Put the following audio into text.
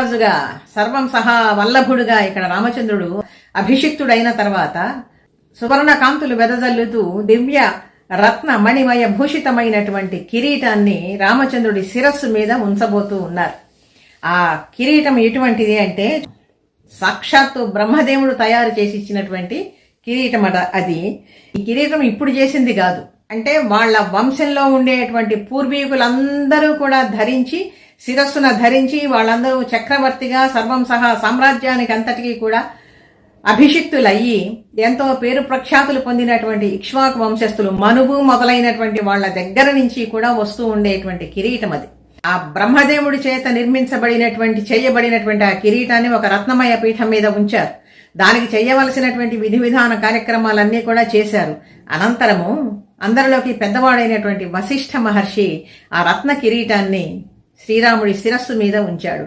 మహారాజుగా సర్వం సహా వల్లభుడుగా ఇక్కడ రామచంద్రుడు అభిషిక్తుడైన తర్వాత సువర్ణ కాంతులు వెదజల్లుతూ దివ్య రత్న మణిమయ భూషితమైనటువంటి కిరీటాన్ని రామచంద్రుడి శిరస్సు మీద ఉంచబోతూ ఉన్నారు. ఆ కిరీటం ఎటువంటిది అంటే సాక్షాత్తు బ్రహ్మదేవుడు తయారు చేసి ఇచ్చినటువంటి కిరీటం అట అది. ఈ కిరీటం ఇప్పుడు చేసింది కాదు. అంటే వాళ్ళ వంశంలో ఉండేటువంటి పూర్వీకులందరూ కూడా ధరించి శిరస్సున ధరించి వాళ్ళందరూ చక్రవర్తిగా సర్వం సహా సామ్రాజ్యానికి అంతటికీ కూడా అభిషిక్తులయ్యి ఎంతో పేరు ప్రఖ్యాతులు పొందినటువంటి ఇక్ష్వాకు వంశస్థులు మనువు మొదలైనటువంటి వాళ్ళ దగ్గర నుంచి కూడా వస్తూ ఉండేటువంటి కిరీటం అది ఆ బ్రహ్మదేవుడి చేత నిర్మించబడినటువంటి చేయబడినటువంటి ఆ కిరీటాన్ని ఒక రత్నమయ పీఠం మీద ఉంచారు. దానికి చేయవలసినటువంటి విధి విధాన కార్యక్రమాలన్నీ కూడా చేశారు. అనంతరము అందరిలోకి పెద్దవాడైనటువంటి వశిష్ఠ మహర్షి ఆ రత్న కిరీటాన్ని శ్రీరాముడి శిరస్సు మీద ఉంచాడు.